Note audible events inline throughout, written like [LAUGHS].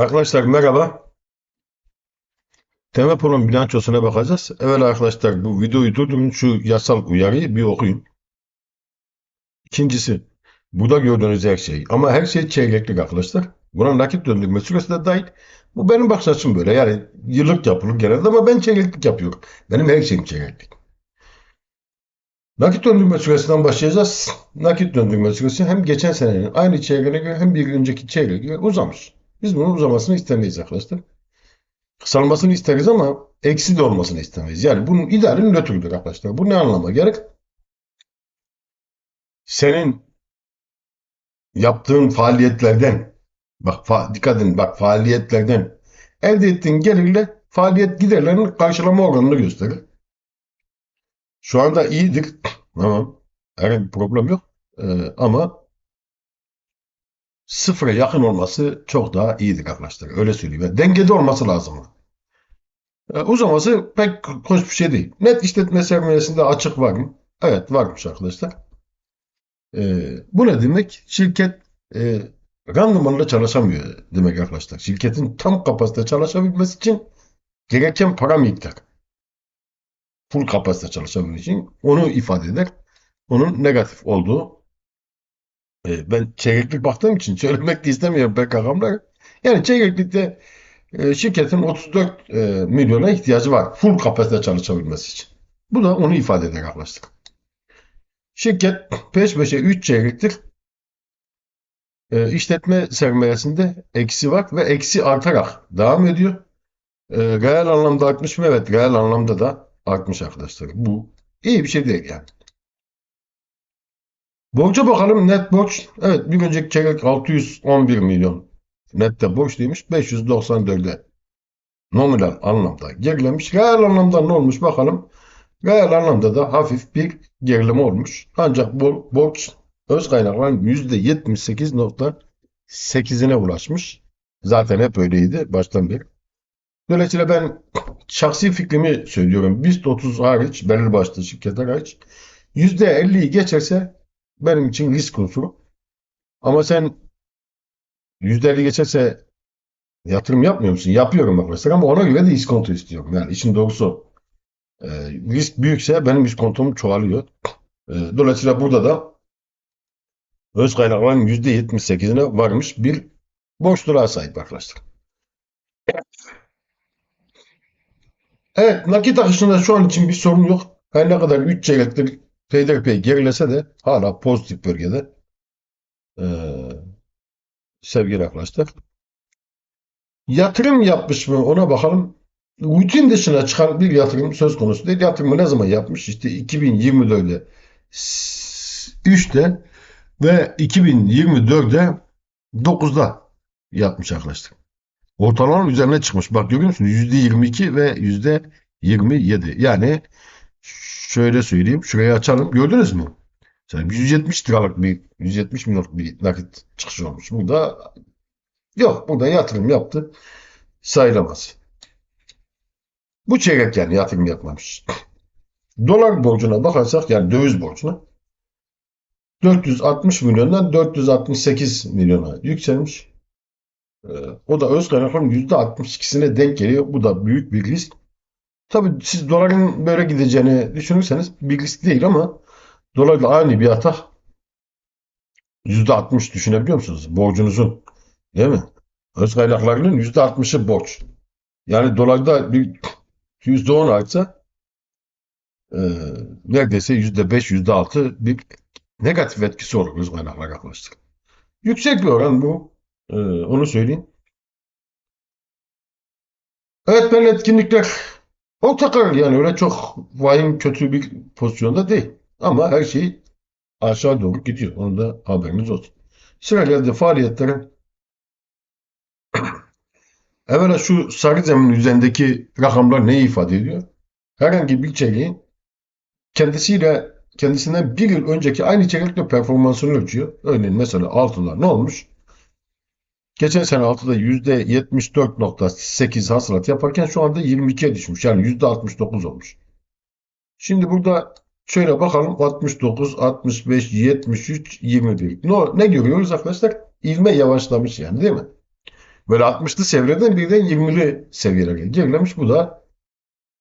Arkadaşlar merhaba. Temel bilançosuna bakacağız. Evet arkadaşlar bu videoyu durdurun şu yasal uyarıyı bir okuyun. İkincisi burada gördüğünüz her şey ama her şey çeyreklik arkadaşlar. Buna nakit döndürme süresi de dahil. Bu benim bakış açım böyle yani yıllık yapılır genelde ama ben çeyreklik yapıyorum. Benim her şeyim çeyreklik. Nakit döndürme süresinden başlayacağız. Nakit döndürme süresi hem geçen senenin aynı çeyreğine göre hem bir önceki çeyreğe göre uzamış. Biz bunun uzamasını istemeyiz arkadaşlar. Kısalmasını isteriz ama eksi de olmasını istemeyiz. Yani bunun ideali nötrdür arkadaşlar. Bu ne anlama gerek? Senin yaptığın faaliyetlerden bak fa dikkat edin bak faaliyetlerden elde ettiğin gelirle faaliyet giderlerinin karşılama oranını gösterir. Şu anda iyidir. [CLEARS THROAT] Tamam. Herhangi bir problem yok. Ee, ama sıfıra yakın olması çok daha iyidir arkadaşlar. Öyle söyleyeyim. Yani dengede olması lazım. Ee, uzaması pek hoş bir şey değil. Net işletme sermayesinde açık var mı? Evet varmış arkadaşlar. Ee, bu ne demek? Şirket e, randımanla çalışamıyor demek arkadaşlar. Şirketin tam kapasite çalışabilmesi için gereken para miktarı full kapasite çalışabilmek için onu ifade eder. Onun negatif olduğu e, ben çeyreklik baktığım için [LAUGHS] söylemek de istemiyorum pek rakamları. Yani çeyreklikte e, şirketin 34 e, milyona ihtiyacı var. Full kapasite çalışabilmesi için. Bu da onu ifade eder arkadaşlar. Şirket peş peşe 3 çeyrektir işletme sermayesinde eksi var ve eksi artarak devam ediyor. E, anlamda artmış mı? Evet, reel anlamda da artmış arkadaşlar. Bu iyi bir şey değil yani. Borca bakalım net borç. Evet bir önceki çeyrek 611 milyon nette borç demiş 594'e nominal anlamda gerilemiş. Reel anlamda ne olmuş bakalım. Reel anlamda da hafif bir gerileme olmuş. Ancak bu borç öz kaynakların %78.8'ine ulaşmış. Zaten hep öyleydi baştan beri. Dolayısıyla ben şahsi fikrimi söylüyorum. BIST 30 hariç, belirli başlı şirketler hariç %50'yi geçerse benim için risk unsuru. Ama sen %50 geçerse yatırım yapmıyor musun? Yapıyorum arkadaşlar ama ona göre de iskonto istiyorum. Yani işin doğrusu e, risk büyükse benim iskontom çoğalıyor. E, dolayısıyla burada da öz kaynakların %78'ine varmış bir borçluğa sahip arkadaşlar. Evet, nakit akışında şu an için bir sorun yok. Her ne kadar 3 çeyrektir peyderpey gerilese de hala pozitif bölgede. Ee, sevgili arkadaşlar. Yatırım yapmış mı ona bakalım. Rutin dışına çıkan bir yatırım söz konusu değil. Yatırımı ne zaman yapmış? İşte 2024'de 3'te ve 2024'de 9'da yapmış arkadaşlar. Ortalamanın üzerine çıkmış. Bak görüyor musunuz? %22 ve %27. Yani şöyle söyleyeyim. Şurayı açalım. Gördünüz mü? Yani 170 liralık bir 170 milyonluk bir nakit çıkış olmuş. Burada yok. Burada yatırım yaptı. Sayılamaz. Bu çeyrek yani yatırım yapmamış. Dolar borcuna bakarsak yani döviz borcuna 460 milyondan 468 milyona yükselmiş. Ee, o da öz kaynakların %62'sine denk geliyor. Bu da büyük bir risk. Tabii siz doların böyle gideceğini düşünürseniz bir risk değil ama dolarla aynı bir atak %60 düşünebiliyor musunuz? Borcunuzun. Değil mi? Öz kaynaklarının %60'ı borç. Yani dolarda bir %10 artsa e, neredeyse %5, %6 bir negatif etkisi olur öz kaynaklar arkadaşlar. Yüksek bir oran bu. Ee, onu söyleyeyim. Evet ben etkinlikler orta karar yani öyle çok vahim kötü bir pozisyonda değil. Ama her şey aşağı doğru gidiyor. Onu da haberiniz olsun. Sırayla faaliyetlere [COUGHS] evvela şu sarı zemin üzerindeki rakamlar neyi ifade ediyor? Herhangi bir çeyreğin kendisiyle kendisinden bir yıl önceki aynı çeyrekle performansını ölçüyor. Örneğin mesela altılar ne olmuş? Geçen sene 6'da %74.8 hasılat yaparken şu anda 22'ye düşmüş. Yani %69 olmuş. Şimdi burada şöyle bakalım 69, 65, 73, 21. Ne, ne görüyoruz arkadaşlar? İvme yavaşlamış yani değil mi? Böyle 60'lı seviyelerden birden 20'li seviyelere gerilemiş. Bu da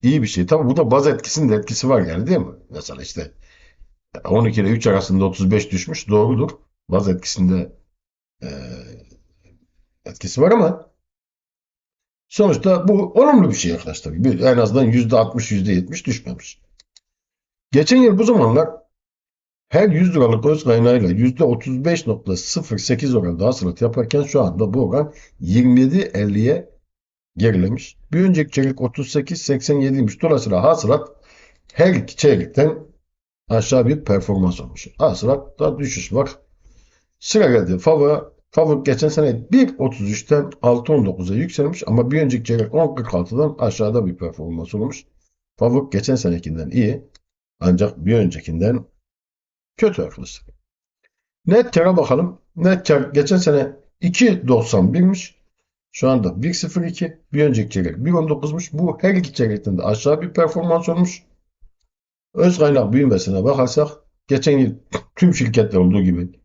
iyi bir şey. Tabii bu da baz etkisinin de etkisi var yani değil mi? Mesela işte 12 ile 3 arasında 35 düşmüş. Doğrudur. Baz etkisinde e, etkisi var ama sonuçta bu olumlu bir şey arkadaşlar. En azından %60, %70 düşmemiş. Geçen yıl bu zamanlar her 100 liralık öz kaynağıyla %35.08 oranda hasılat yaparken şu anda bu oran 27.50'ye gerilemiş. Bir önceki çeyrek 38.87'ymiş. Dolayısıyla hasılat her iki çeyrekten aşağı bir performans olmuş. Hasılatta düşüş var. Sıra geldi. Favor, Favor geçen sene 1.33'ten 6.19'a yükselmiş ama bir önceki çeyrek 10.46'dan aşağıda bir performans olmuş. Favor geçen senekinden iyi ancak bir öncekinden kötü arkadaşlar. Net kar'a bakalım. Net kar geçen sene 2.91'miş. Şu anda 1.02. Bir önceki çeyrek 1.19'muş. Bu her iki çeyrekten de aşağı bir performans olmuş. Öz kaynak büyümesine bakarsak geçen yıl tüm şirketler olduğu gibi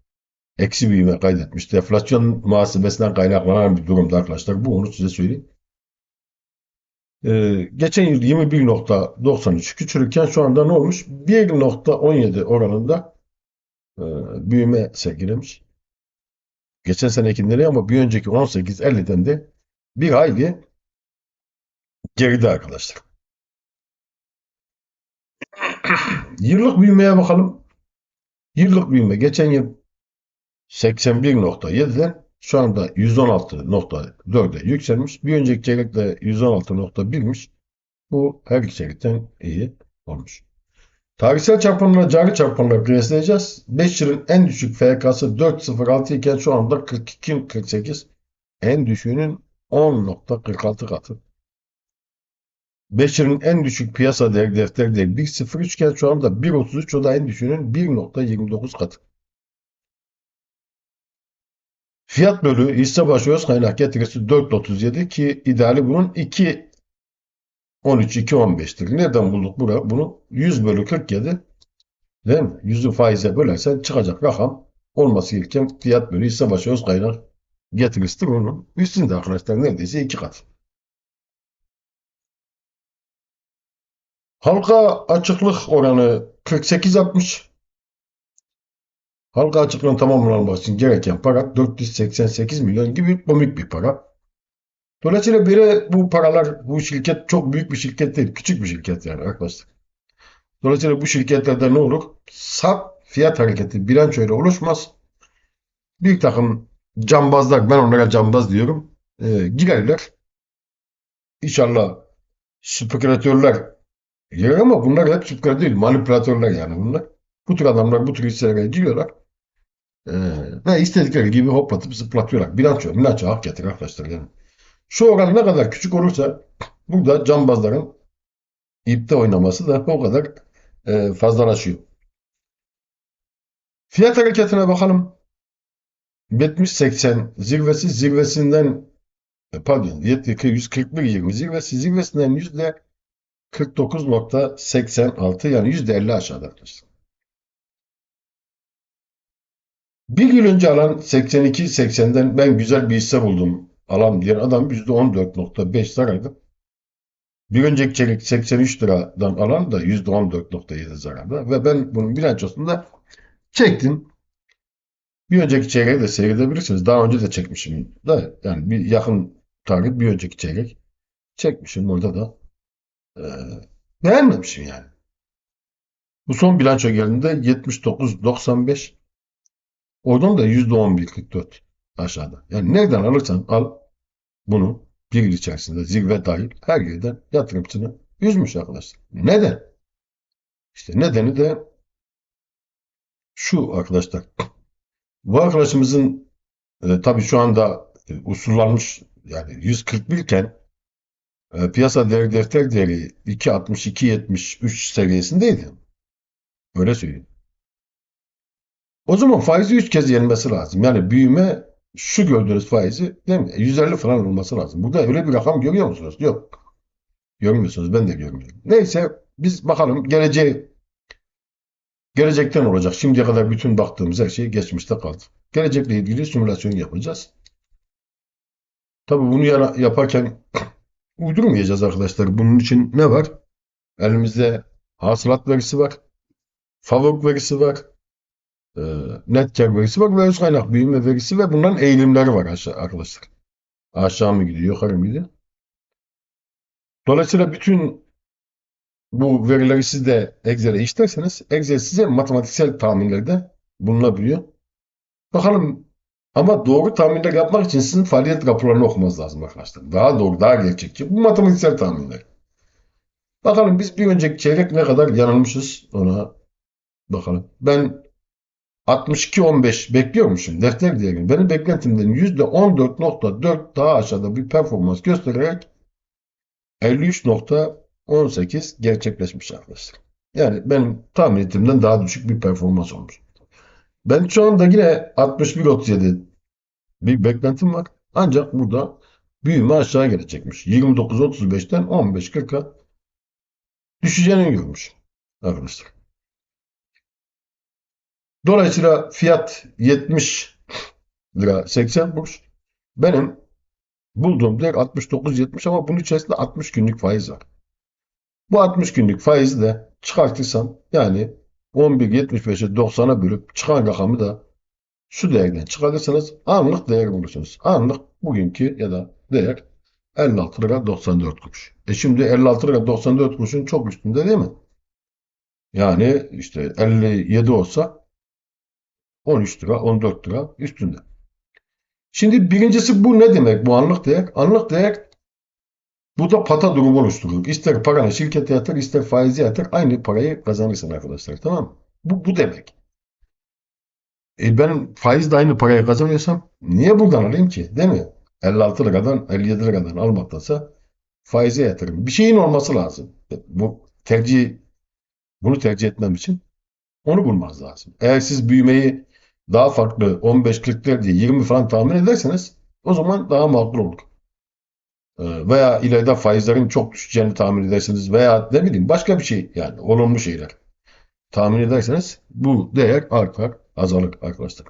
eksi büyüme kaydetmiş. Deflasyon muhasebesinden kaynaklanan bir durumda arkadaşlar. Bu onu size söyleyeyim. Ee, geçen yıl 21.93 küçülürken şu anda ne olmuş? 1.17 oranında e, büyüme sergilemiş. Geçen senekinden iyi ama bir önceki 18.50'den de bir hayli geride arkadaşlar. [COUGHS] Yıllık büyümeye bakalım. Yıllık büyüme geçen yıl 81.7'den şu anda 116.4'e yükselmiş. Bir önceki çeyrekte 116.1'miş. Bu her iki çeyrekten iyi olmuş. Tarihsel çarpanlarla cari çarpanları kıyaslayacağız. 5 yılın en düşük FK'sı 4.06 iken şu anda 42.48. En düşüğünün 10.46 katı. 5 yılın en düşük piyasa değeri defter değeri 1.03 iken şu anda 1.33 o da en düşüğünün 1.29 katı. Fiyat bölü hisse başı öz kaynak getirisi 4.37 ki ideali bunun 2 13 2.15'tir. Nereden bulduk bunu? Bunu 100 bölü 47 değil mi? 100'ü faize bölersen çıkacak rakam olması gereken fiyat bölü hisse başı öz kaynak getirisidir onun. Üstünde arkadaşlar neredeyse 2 kat. Halka açıklık oranı 48.60. Halka açıklığın tamamlanması için gereken para 488 milyon gibi komik bir para. Dolayısıyla biri bu paralar, bu şirket çok büyük bir şirket değil, küçük bir şirket yani arkadaşlar. Dolayısıyla bu şirketlerde ne olur? Sap fiyat hareketi bilançoyla oluşmaz. Bir takım cambazlar, ben onlara cambaz diyorum, e, girerler. İnşallah spekülatörler girer ama bunlar hep spekülatör değil, manipülatörler yani bunlar. Bu tür adamlar bu tür hisselere giriyorlar. Ee, ve istedikleri gibi hoplatıp zıplatıyorlar. Bilanço, bilanço hak getirir arkadaşlar yani. Şu oran ne kadar küçük olursa burada cambazların ipte oynaması da o kadar e, fazlalaşıyor. Fiyat hareketine bakalım. 70-80 zirvesi zirvesinden e, pardon 141-20 zirvesi zirvesinden yüzde 49.86 yani yüzde 50 aşağıda arkadaşlar. Bir yıl önce alan 82-80'den ben güzel bir hisse buldum. Alam diyen adam %14.5 zararda. Bir önceki çeyrek 83 liradan alan da %14.7 zararda. Ve ben bunun bilançosunda çektim. Bir önceki çeyreği de seyredebilirsiniz. Daha önce de çekmişim da yani bir yakın tarih bir önceki çeyrek çekmişim. Orada da e, beğenmemişim yani. Bu son bilanço geldiğinde 79.95 Oradan da %11.44 aşağıda. Yani nereden alırsan al bunu bir yıl içerisinde zirve dahil her yerden yatırımcını üzmüş arkadaşlar. Neden? İşte nedeni de şu arkadaşlar. Bu arkadaşımızın e, tabii şu anda e, usullanmış yani 141 iken e, piyasa değeri defter değeri 2.60-2.73 seviyesindeydi. Öyle söyleyeyim. O zaman faizi 3 kez yenmesi lazım. Yani büyüme şu gördüğünüz faizi değil mi? 150 falan olması lazım. Burada öyle bir rakam görüyor musunuz? Yok. Görmüyorsunuz. Ben de görmüyorum. Neyse biz bakalım geleceği gelecekten olacak. Şimdiye kadar bütün baktığımız her şey geçmişte kaldı. Gelecekle ilgili simülasyon yapacağız. Tabii bunu yaparken [CLEARS THROAT] uydurmayacağız arkadaşlar. Bunun için ne var? Elimizde hasılat verisi var. Favori verisi var. E, net kar verisi var ve öz kaynak büyüme verisi ve bunların eğilimleri var aşağı arkadaşlar. Aşağı mı gidiyor, yukarı mı gidiyor? Dolayısıyla bütün bu verileri siz de Excel'e işlerseniz Excel size matematiksel tahminlerde bulunabiliyor. Bakalım ama doğru tahminler yapmak için sizin faaliyet raporlarını okumanız lazım arkadaşlar. Daha doğru, daha gerçekçi. Bu matematiksel tahminler. Bakalım biz bir önceki çeyrek ne kadar yanılmışız ona bakalım. Ben 62-15 bekliyormuşum defter değerini. Benim beklentimden %14.4 daha aşağıda bir performans göstererek 53.18 gerçekleşmiş arkadaşlar. Yani benim tahmin ettiğimden daha düşük bir performans olmuş. Ben şu anda yine 61.37 bir beklentim var. Ancak burada büyüme aşağı gelecekmiş. 29.35'ten 15.40'a düşeceğini görmüş arkadaşlar. Dolayısıyla fiyat 70 lira 80 kuruş. Benim bulduğum değer 69.70 ama bunun içerisinde 60 günlük faiz var. Bu 60 günlük faizi de çıkartırsam yani 11.75'e 90'a bölüp çıkan rakamı da şu değerden çıkarırsanız anlık değer bulursunuz. Anlık bugünkü ya da değer 56 lira 94 kuruş. E şimdi 56 lira 94 kuruşun çok üstünde değil mi? Yani işte 57 olsa 13 lira 14 lira üstünde. Şimdi birincisi bu ne demek bu anlık değer? Anlık değer bu da pata durumu oluşturur. İster paranı şirkete yatır ister faizi yatır aynı parayı kazanırsın arkadaşlar tamam mı? Bu, bu demek. E ben faizle aynı parayı kazanıyorsam niye buradan alayım ki? Değil mi? 56 liradan 57 liradan almaktansa faize yatırım. Bir şeyin olması lazım. Bu tercih bunu tercih etmem için onu bulmanız lazım. Eğer siz büyümeyi daha farklı 15-40 diye 20 falan tahmin ederseniz o zaman daha makul olur. Ee, Veya ileride faizlerin çok düşeceğini tahmin edersiniz veya ne bileyim başka bir şey yani olumlu şeyler tahmin ederseniz bu değer artar, azalır arkadaşlar.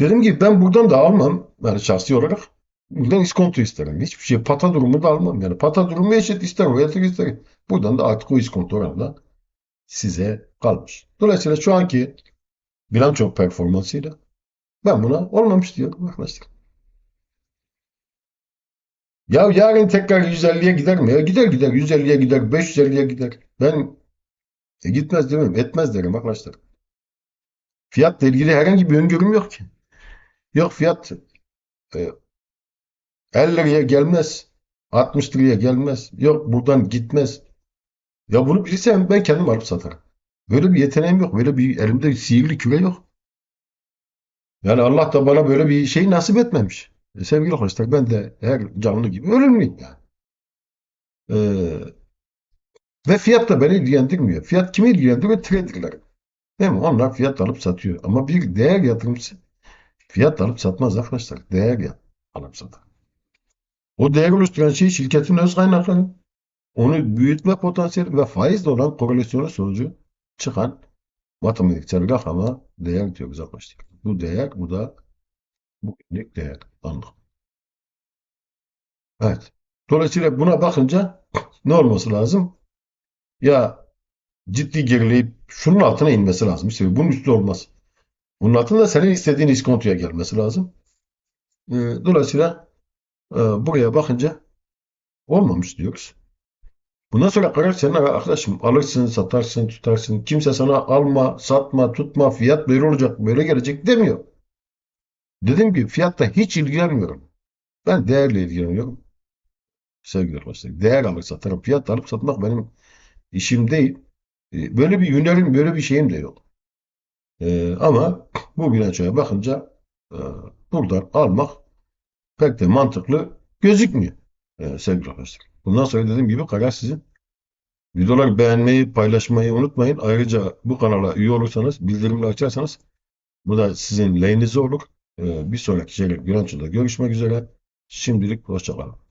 Dediğim gibi ben buradan da almam yani şahsi olarak buradan iskonto isterim. Hiçbir şey pata durumu da almam. Yani pata durumu eşit ister o yatır ister. Buradan da artık o iskonto oranında size kalmış. Dolayısıyla şu anki bilanço performansıyla ben buna olmamış diyorum arkadaşlar. Ya yarın tekrar 150'ye gider mi? Ya gider gider 150'ye gider 550'ye gider. Ben e, gitmez demem etmez derim arkadaşlar. Fiyatla ilgili herhangi bir öngörüm yok ki. Yok fiyat e, 50 liraya gelmez. 60 liraya gelmez. Yok buradan gitmez. Ya bunu bilsem ben kendim alıp satarım. Böyle bir yeteneğim yok. Böyle bir elimde sihirli küre yok. Yani Allah da bana böyle bir şey nasip etmemiş. E, sevgili arkadaşlar ben de her canlı gibi ölümlüyüm yani. Ee, ve fiyat da beni ilgilendirmiyor. Fiyat kimi ilgilendiriyor? Traderler. Değil mi? Onlar fiyat alıp satıyor. Ama bir değer yatırımcısı fiyat alıp satmaz arkadaşlar. Değer alıp satar. O değer oluşturan şey şirketin öz kaynakları. Onu büyütme potansiyeli ve faizle olan korelasyonu sonucu çıkan matematiksel rakama değer diyoruz arkadaşlar. Bu değer, bu da bugünlük değer. Anlık. Evet. Dolayısıyla buna bakınca ne olması lazım? Ya ciddi gerileyip şunun altına inmesi lazım. İşte bunun üstü olmaz. Bunun altında senin istediğin iskontoya gelmesi lazım. Ee, dolayısıyla e, buraya bakınca olmamış diyoruz. Bundan sonra karar senin arkadaşım. Alırsın, satarsın, tutarsın. Kimse sana alma, satma, tutma, fiyat böyle olacak, böyle gelecek demiyor. Dediğim gibi fiyatta hiç ilgilenmiyorum. Ben değerle ilgileniyorum. Sevgili arkadaşlar. Değer alır satarım. Fiyat alıp satmak benim işim değil. E, Böyle bir hünerim, böyle bir şeyim de yok. E, ama bu bilançoya bakınca e, buradan almak pek de mantıklı gözükmüyor e, sevgili arkadaşlar. Bundan sonra dediğim gibi karar sizin. Videoları beğenmeyi, paylaşmayı unutmayın. Ayrıca bu kanala üye olursanız, bildirimleri açarsanız bu da sizin lehinize olur. E, bir sonraki çeyrek bilançoda görüşmek üzere. Şimdilik hoşça kalın.